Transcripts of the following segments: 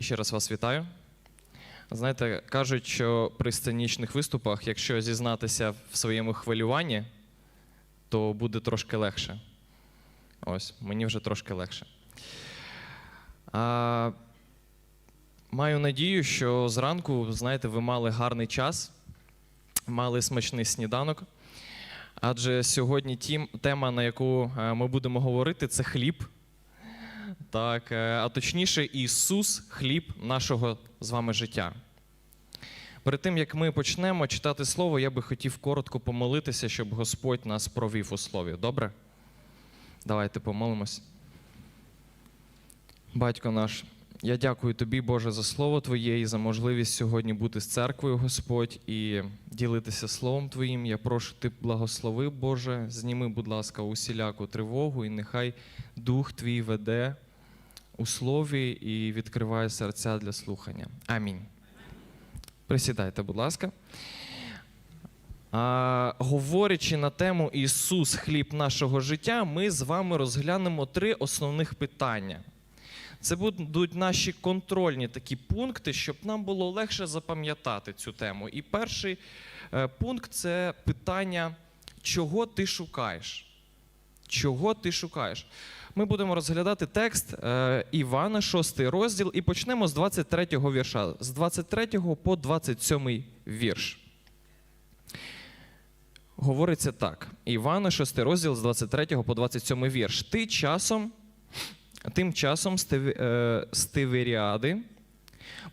Ще раз вас вітаю. Знаєте, кажуть, що при сценічних виступах, якщо зізнатися в своєму хвилюванні, то буде трошки легше. Ось, мені вже трошки легше. А, маю надію, що зранку, знаєте, ви мали гарний час, мали смачний сніданок. Адже сьогодні тема, на яку е, ми будемо говорити, це хліб. Так, е, а точніше, Ісус хліб нашого з вами життя. Перед тим як ми почнемо читати слово, я би хотів коротко помолитися, щоб Господь нас провів у слові. Добре? Давайте помолимось. Батько наш, я дякую тобі, Боже, за слово Твоє і за можливість сьогодні бути з церквою, Господь, і ділитися словом Твоїм. Я прошу ти благослови, Боже, зніми, будь ласка, усіляку тривогу, і нехай Дух Твій веде у слові і відкриває серця для слухання. Амінь. Присідайте, будь ласка. А, говорячи на тему Ісус, хліб нашого життя, ми з вами розглянемо три основних питання. Це будуть наші контрольні такі пункти, щоб нам було легше запам'ятати цю тему. І перший е, пункт це питання, чого ти шукаєш? Чого ти шукаєш? Ми будемо розглядати текст е, Івана, 6 розділ, і почнемо з 23-го вірша, з 23 по 27 вірш. Говориться так: Івана, 6 розділ з 23 по 27 вірш. Ти часом, тим часом е, з Тиверіади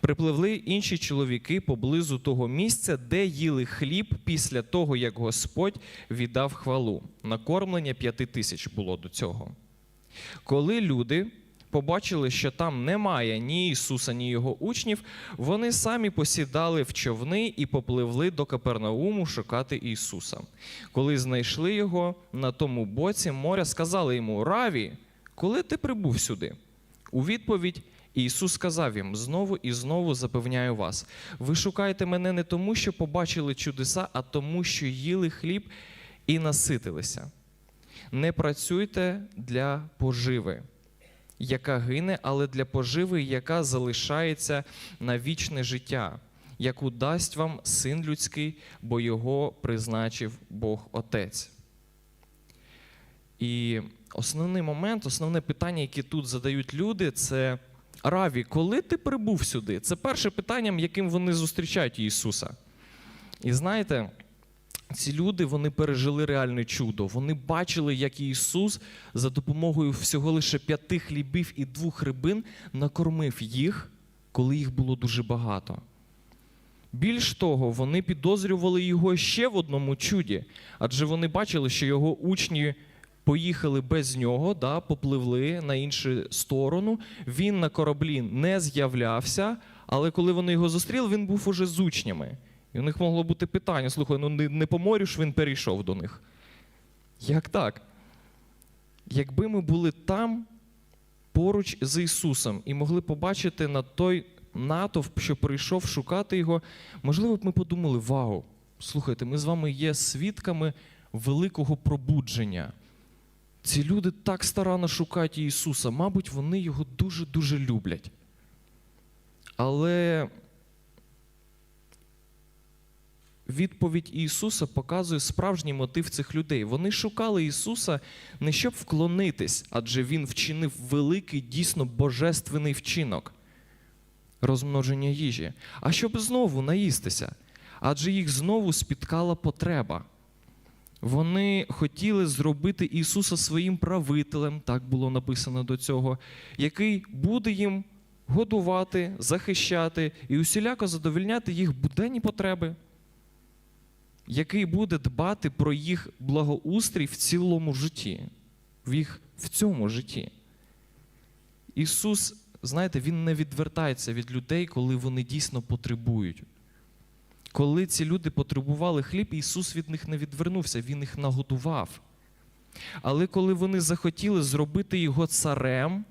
припливли інші чоловіки поблизу того місця, де їли хліб після того, як Господь віддав хвалу. Накормлення п'яти тисяч було до цього. Коли люди побачили, що там немає ні Ісуса, ні його учнів, вони самі посідали в човни і попливли до Капернауму шукати Ісуса. Коли знайшли його на тому боці моря, сказали йому: Раві, коли ти прибув сюди? У відповідь Ісус сказав їм: знову і знову запевняю вас: ви шукаєте мене не тому, що побачили чудеса, а тому, що їли хліб і наситилися. Не працюйте для поживи, яка гине, але для поживи, яка залишається на вічне життя, яку дасть вам син людський, бо його призначив Бог Отець. І основний момент, основне питання, яке тут задають люди, це Раві, коли ти прибув сюди? Це перше питання, яким вони зустрічають Ісуса. І знаєте, ці люди вони пережили реальне чудо. Вони бачили, як Ісус за допомогою всього лише п'яти хлібів і двох рибин накормив їх, коли їх було дуже багато. Більш того, вони підозрювали його ще в одному чуді, адже вони бачили, що його учні поїхали без нього, да, попливли на іншу сторону. Він на кораблі не з'являвся, але коли вони його зустріли, він був уже з учнями. І у них могло бути питання: слухай, ну не, по морю ж він перейшов до них. Як так? Якби ми були там поруч з Ісусом і могли побачити на той натовп, що прийшов шукати його, можливо б ми подумали: вау, слухайте, ми з вами є свідками великого пробудження. Ці люди так старанно шукають Ісуса, мабуть, вони його дуже-дуже люблять. Але відповідь Ісуса показує справжній мотив цих людей. Вони шукали Ісуса не щоб вклонитись, адже Він вчинив великий, дійсно божественний вчинок розмноження їжі, а щоб знову наїстися, адже їх знову спіткала потреба. Вони хотіли зробити Ісуса своїм правителем, так було написано до цього, який буде їм годувати, захищати і усіляко задовільняти їх буденні потреби, який буде дбати про їх благоустрій в цілому житті, в їх в цьому житті. Ісус, знаєте, Він не відвертається від людей, коли вони дійсно потребують. Коли ці люди потребували хліб, Ісус від них не відвернувся, Він їх нагодував. Але коли вони захотіли зробити його царем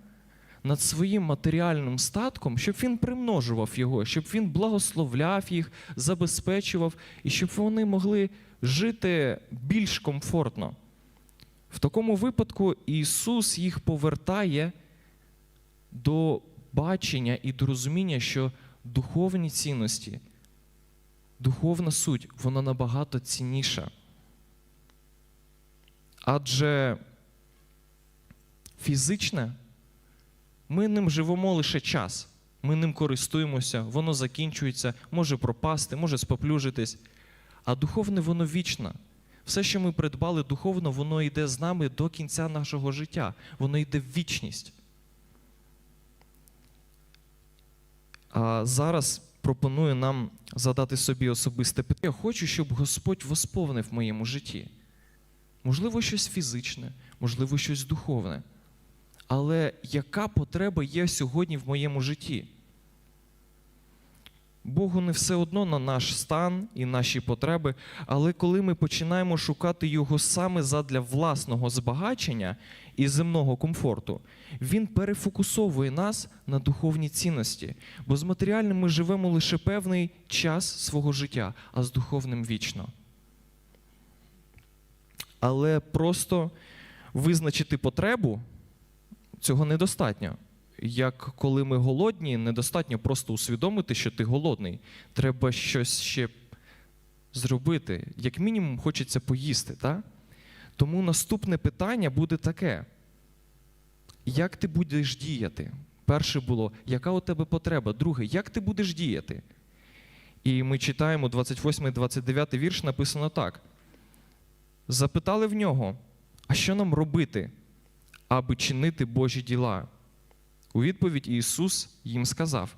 над своїм матеріальним статком, щоб він примножував його, щоб він благословляв їх, забезпечував, і щоб вони могли жити більш комфортно. В такому випадку Ісус їх повертає до бачення і до розуміння, що духовні цінності, духовна суть, вона набагато цінніша. Адже фізичне, ми ним живемо лише час. Ми ним користуємося, воно закінчується, може пропасти, може споплюжитись. А духовне воно вічне. Все, що ми придбали духовно, воно йде з нами до кінця нашого життя. Воно йде в вічність. А зараз пропоную нам задати собі особисте питання. Я хочу, щоб Господь восповнив в моєму житті. Можливо, щось фізичне, можливо, щось духовне. Але яка потреба є сьогодні в моєму житті? Богу не все одно на наш стан і наші потреби, але коли ми починаємо шукати Його саме задля власного збагачення і земного комфорту, Він перефокусовує нас на духовні цінності, бо з матеріальним ми живемо лише певний час свого життя, а з духовним вічно. Але просто визначити потребу цього недостатньо. Як коли ми голодні, недостатньо просто усвідомити, що ти голодний. Треба щось ще зробити. Як мінімум, хочеться поїсти. Так? Тому наступне питання буде таке: як ти будеш діяти? Перше було, яка у тебе потреба? Друге, як ти будеш діяти? І ми читаємо 28 29 вірш, написано так. Запитали в нього, а що нам робити, аби чинити Божі діла? У відповідь Ісус їм сказав: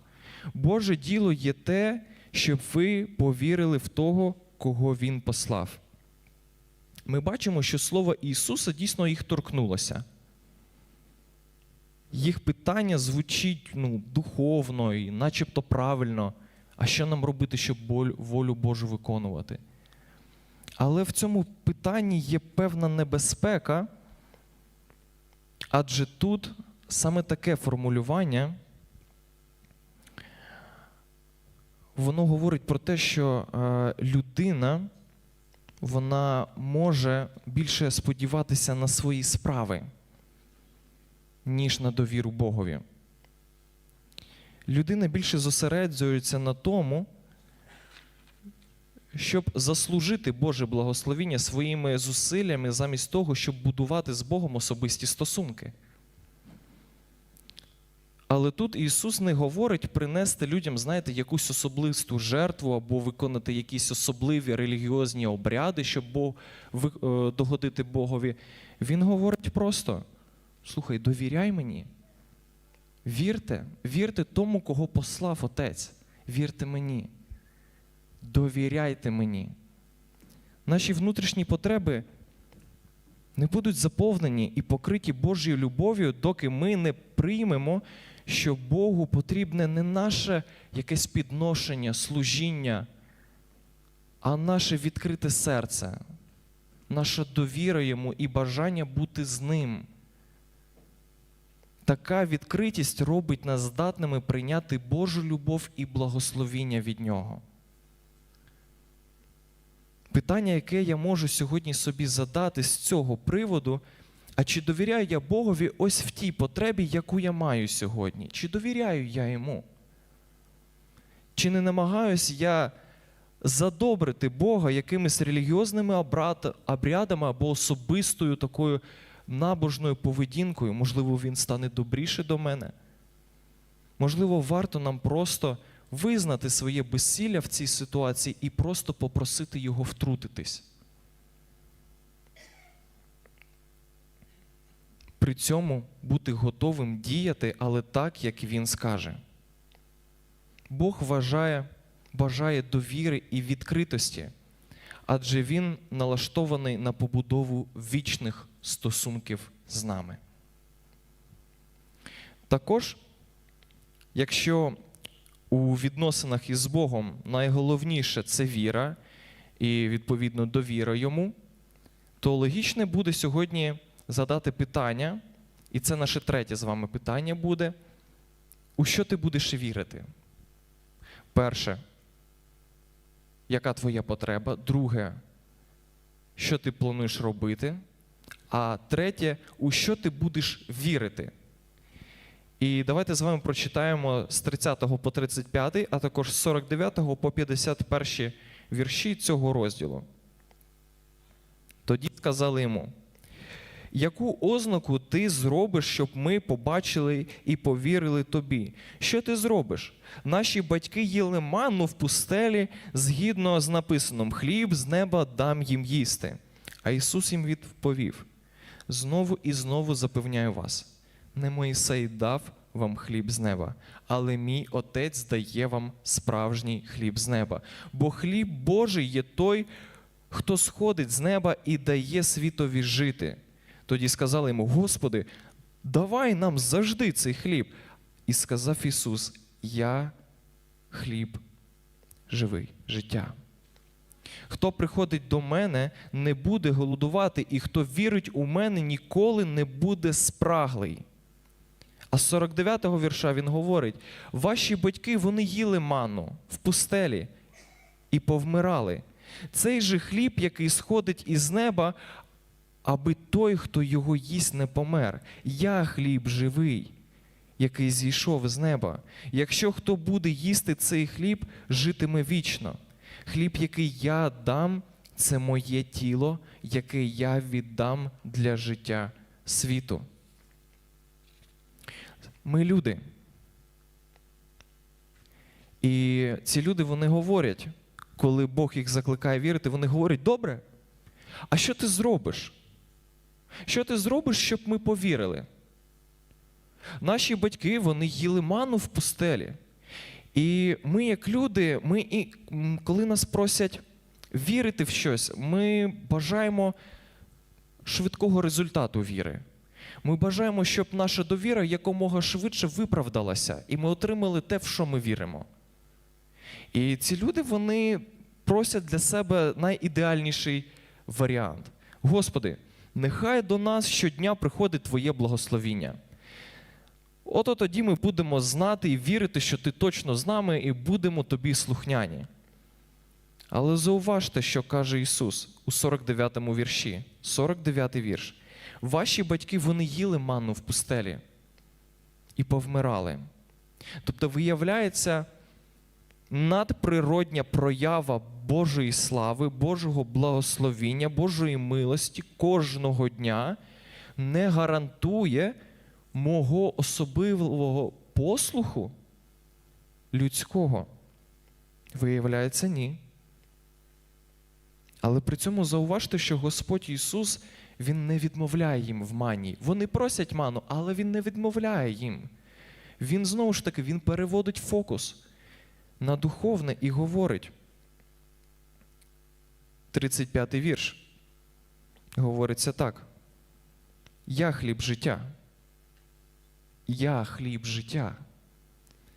Боже діло є те, щоб ви повірили в того, кого Він послав. Ми бачимо, що слово Ісуса дійсно їх торкнулося. Їх питання звучить ну, духовно і начебто правильно. А що нам робити, щоб волю Божу виконувати? Але в цьому питанні є певна небезпека, адже тут саме таке формулювання, воно говорить про те, що е, людина вона може більше сподіватися на свої справи, ніж на довіру Богові. Людина більше зосереджується на тому, щоб заслужити Боже благословіння своїми зусиллями замість того, щоб будувати з Богом особисті стосунки. Але тут Ісус не говорить принести людям, знаєте, якусь особисту жертву або виконати якісь особливі релігіозні обряди, щоб догодити Богові. Він говорить просто: слухай, довіряй мені. Вірте, вірте тому, кого послав Отець. Вірте мені. Довіряйте мені. Наші внутрішні потреби не будуть заповнені і покриті Божою любов'ю, доки ми не приймемо, що Богу потрібне не наше якесь підношення, служіння, а наше відкрите серце, наша довіра йому і бажання бути з ним. Така відкритість робить нас здатними прийняти Божу любов і благословіння від Нього. Питання, яке я можу сьогодні собі задати з цього приводу, а чи довіряю я Богові ось в тій потребі, яку я маю сьогодні? Чи довіряю я йому? Чи не намагаюсь я задобрити Бога якимись релігіозними обрядами або особистою такою набожною поведінкою? Можливо, він стане добріше до мене? Можливо, варто нам просто визнати своє безсилля в цій ситуації і просто попросити його втрутитись. При цьому бути готовим діяти, але так, як він скаже. Бог вважає, бажає довіри і відкритості, адже Він налаштований на побудову вічних стосунків з нами. Також, якщо у відносинах із Богом найголовніше це віра і, відповідно, довіра йому, то логічне буде сьогодні задати питання, і це наше третє з вами питання буде: у що ти будеш вірити? Перше, яка твоя потреба? Друге, що ти плануєш робити? А третє, у що ти будеш вірити? І давайте з вами прочитаємо з 30 по 35, а також з 49 по 51 вірші цього розділу. Тоді сказали йому: яку ознаку ти зробиш, щоб ми побачили і повірили тобі? Що ти зробиш? Наші батьки їли манну в пустелі згідно з написаним: хліб з неба дам їм їсти. А Ісус їм відповів: знову і знову запевняю вас: не Моїсей дав вам хліб з неба, але мій Отець дає вам справжній хліб з неба. Бо хліб Божий є той, хто сходить з неба і дає світові жити. Тоді сказали йому: Господи, давай нам завжди цей хліб. І сказав Ісус: Я хліб живий, життя. Хто приходить до мене, не буде голодувати, і хто вірить у мене, ніколи не буде спраглий. А з 49-го вірша він говорить: ваші батьки вони їли ману в пустелі і повмирали. Цей же хліб, який сходить із неба, аби той, хто його їсть, не помер. Я хліб живий, який зійшов з неба. Якщо хто буде їсти цей хліб, житиме вічно. Хліб, який я дам, це моє тіло, яке я віддам для життя світу. Ми люди. І ці люди вони говорять, коли Бог їх закликає вірити, вони говорять: добре, а що ти зробиш? Що ти зробиш, щоб ми повірили? Наші батьки вони їли ману в пустелі. І ми, як люди, ми і коли нас просять вірити в щось, ми бажаємо швидкого результату віри. Ми бажаємо, щоб наша довіра якомога швидше виправдалася, і ми отримали те, в що ми віримо. І ці люди вони просять для себе найідеальніший варіант. Господи, нехай до нас щодня приходить Твоє благословіння. Ото тоді ми будемо знати і вірити, що ти точно з нами, і будемо тобі слухняні. Але зауважте, що каже Ісус у 49-му вірші, 49-й вірш. Ваші батьки вони їли манну в пустелі і повмирали. Тобто, виявляється, надприродня проява Божої слави, Божого благословіння, Божої милості кожного дня не гарантує мого особливого послуху людського. Виявляється, ні. Але при цьому зауважте, що Господь Ісус Він не відмовляє їм в мані. Вони просять ману, але Він не відмовляє їм. Він знову ж таки він переводить фокус на духовне і говорить. 35-й вірш. Говориться так. Я хліб життя. Я хліб життя.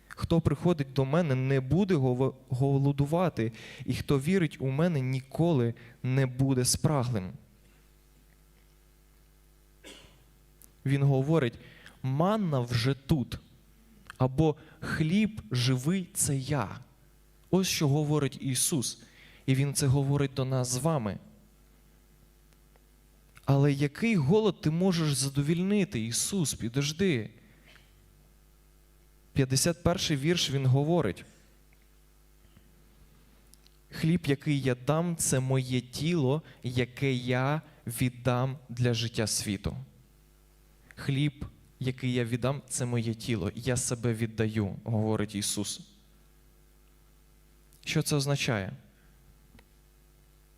Хто приходить до мене, не буде голодувати, і хто вірить у мене, ніколи не буде спраглим. Він говорить: манна вже тут, або хліб живий це я. Ось що говорить Ісус. І Він це говорить до нас з вами. Але який голод ти можеш задовільнити, Ісус, підожди. 51 вірш він говорить. Хліб, який я дам, це моє тіло, яке я віддам для життя світу. Хліб, який я віддам, це моє тіло. Я себе віддаю, говорить Ісус. Що це означає?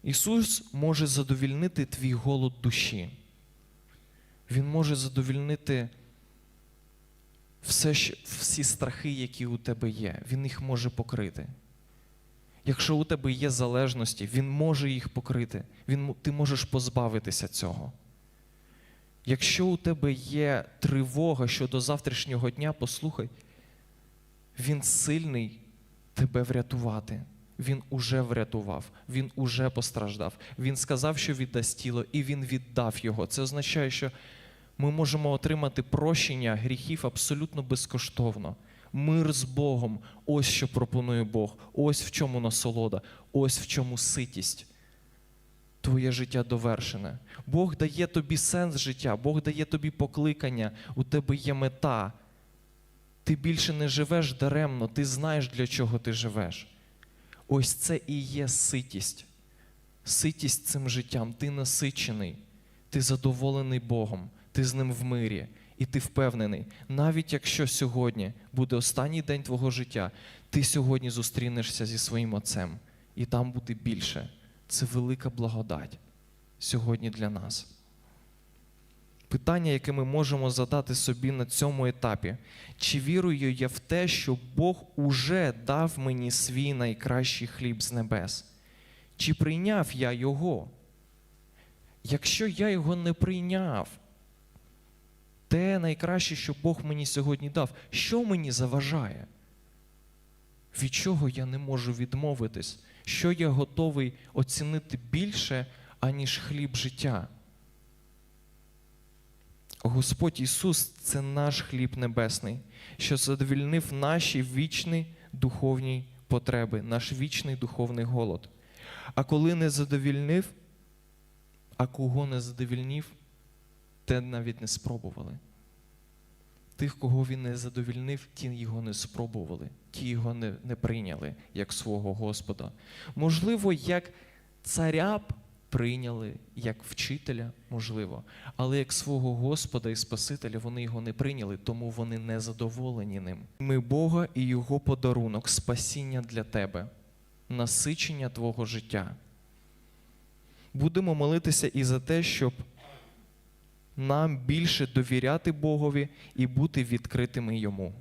Ісус може задовільнити твій голод душі. Він може задовільнити все, всі страхи, які у тебе є. Він їх може покрити. Якщо у тебе є залежності, Він може їх покрити. Він, ти можеш позбавитися цього. Якщо у тебе є тривога щодо завтрашнього дня, послухай, Він сильний тебе врятувати. Він уже врятував, він уже постраждав. Він сказав, що віддасть тіло, і він віддав його. Це означає, що ми можемо отримати прощення гріхів абсолютно безкоштовно. Мир з Богом. Ось що пропонує Бог. Ось в чому насолода, ось в чому ситість. Твоє життя довершене. Бог дає тобі сенс життя, Бог дає тобі покликання, у тебе є мета. Ти більше не живеш даремно, ти знаєш, для чого ти живеш. Ось це і є ситість. Ситість цим життям. Ти насичений, ти задоволений Богом, ти з ним в мирі, і ти впевнений, навіть якщо сьогодні буде останній день твого життя, ти сьогодні зустрінешся зі своїм отцем, і там буде більше. Це велика благодать сьогодні для нас. Питання, яке ми можемо задати собі на цьому етапі: чи вірую я в те, що Бог уже дав мені свій найкращий хліб з небес? Чи прийняв я його? Якщо я його не прийняв, те найкраще, що Бог мені сьогодні дав, що мені заважає? Від чого я не можу відмовитись? Що я готовий оцінити більше, аніж хліб життя? Господь Ісус це наш хліб небесний, що задовільнив наші вічні духовні потреби, наш вічний духовний голод. А коли не задовільнив, а кого не задовільнив, те навіть не спробували. Тих, кого він не задовільнив, ті його не спробували, ті його не, не прийняли як свого Господа. Можливо, як царя б прийняли, як вчителя, можливо, але як свого Господа і Спасителя вони його не прийняли, тому вони не задоволені ним. Ми Бога і Його подарунок, спасіння для тебе, насичення твого життя. Будемо молитися і за те, щоб нам більше довіряти Богові і бути відкритими йому.